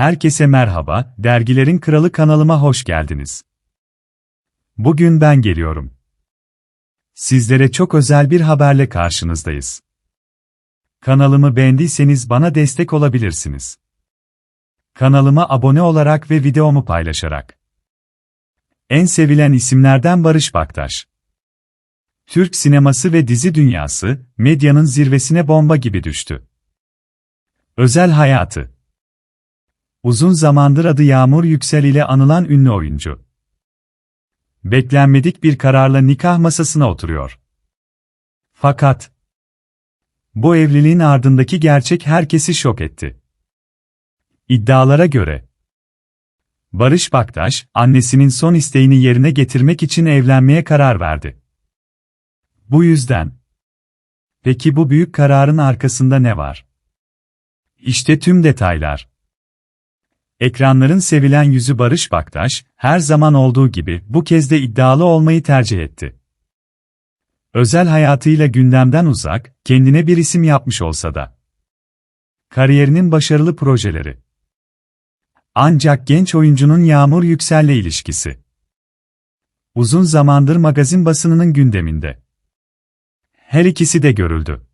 Herkese merhaba, Dergilerin Kralı kanalıma hoş geldiniz. Bugün ben geliyorum. Sizlere çok özel bir haberle karşınızdayız. Kanalımı beğendiyseniz bana destek olabilirsiniz. Kanalıma abone olarak ve videomu paylaşarak. En sevilen isimlerden Barış Baktaş. Türk sineması ve dizi dünyası, medyanın zirvesine bomba gibi düştü. Özel hayatı Uzun zamandır adı Yağmur Yüksel ile anılan ünlü oyuncu. Beklenmedik bir kararla nikah masasına oturuyor. Fakat bu evliliğin ardındaki gerçek herkesi şok etti. İddialara göre Barış Baktaş, annesinin son isteğini yerine getirmek için evlenmeye karar verdi. Bu yüzden Peki bu büyük kararın arkasında ne var? İşte tüm detaylar. Ekranların sevilen yüzü Barış Baktaş, her zaman olduğu gibi bu kez de iddialı olmayı tercih etti. Özel hayatıyla gündemden uzak, kendine bir isim yapmış olsa da. Kariyerinin başarılı projeleri. Ancak genç oyuncunun Yağmur Yüksel'le ilişkisi. Uzun zamandır magazin basınının gündeminde. Her ikisi de görüldü.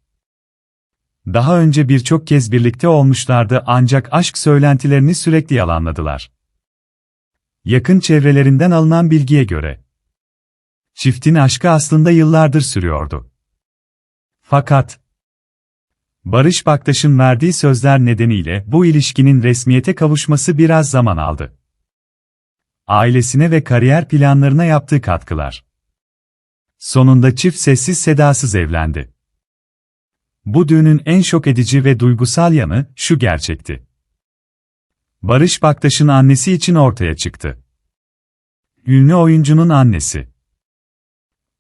Daha önce birçok kez birlikte olmuşlardı ancak aşk söylentilerini sürekli yalanladılar. Yakın çevrelerinden alınan bilgiye göre çiftin aşkı aslında yıllardır sürüyordu. Fakat Barış Baktaş'ın verdiği sözler nedeniyle bu ilişkinin resmiyete kavuşması biraz zaman aldı. Ailesine ve kariyer planlarına yaptığı katkılar. Sonunda çift sessiz sedasız evlendi. Bu düğünün en şok edici ve duygusal yanı şu gerçekti. Barış Baktaş'ın annesi için ortaya çıktı. Ünlü oyuncunun annesi.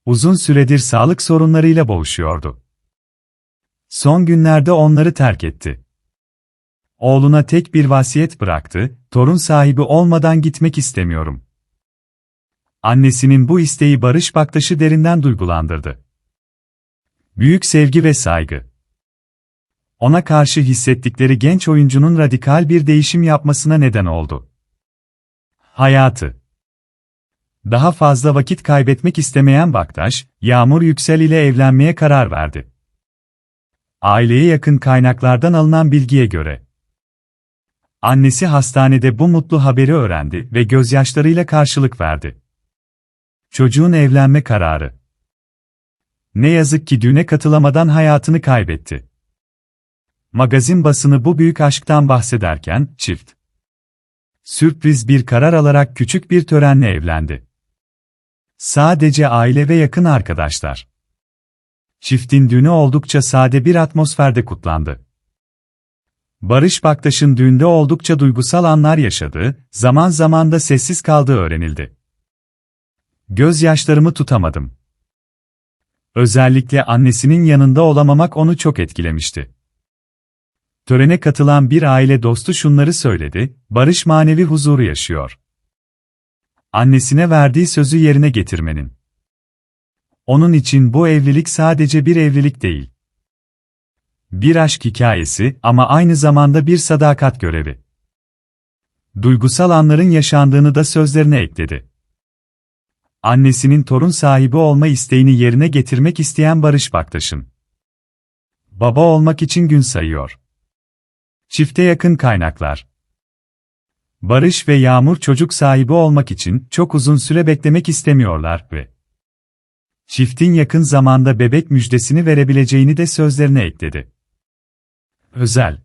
Uzun süredir sağlık sorunlarıyla boğuşuyordu. Son günlerde onları terk etti. Oğluna tek bir vasiyet bıraktı, torun sahibi olmadan gitmek istemiyorum. Annesinin bu isteği Barış Baktaş'ı derinden duygulandırdı. Büyük sevgi ve saygı ona karşı hissettikleri genç oyuncunun radikal bir değişim yapmasına neden oldu. Hayatı Daha fazla vakit kaybetmek istemeyen Baktaş, Yağmur Yüksel ile evlenmeye karar verdi. Aileye yakın kaynaklardan alınan bilgiye göre, annesi hastanede bu mutlu haberi öğrendi ve gözyaşlarıyla karşılık verdi. Çocuğun evlenme kararı. Ne yazık ki düğüne katılamadan hayatını kaybetti. Magazin basını bu büyük aşktan bahsederken, çift sürpriz bir karar alarak küçük bir törenle evlendi. Sadece aile ve yakın arkadaşlar. Çiftin düğünü oldukça sade bir atmosferde kutlandı. Barış Baktaş'ın düğünde oldukça duygusal anlar yaşadığı, zaman zaman da sessiz kaldığı öğrenildi. Gözyaşlarımı tutamadım. Özellikle annesinin yanında olamamak onu çok etkilemişti. Törene katılan bir aile dostu şunları söyledi, Barış manevi huzuru yaşıyor. Annesine verdiği sözü yerine getirmenin. Onun için bu evlilik sadece bir evlilik değil. Bir aşk hikayesi ama aynı zamanda bir sadakat görevi. Duygusal anların yaşandığını da sözlerine ekledi. Annesinin torun sahibi olma isteğini yerine getirmek isteyen Barış Baktaş'ın. Baba olmak için gün sayıyor. Çifte yakın kaynaklar. Barış ve Yağmur çocuk sahibi olmak için çok uzun süre beklemek istemiyorlar ve çiftin yakın zamanda bebek müjdesini verebileceğini de sözlerine ekledi. Özel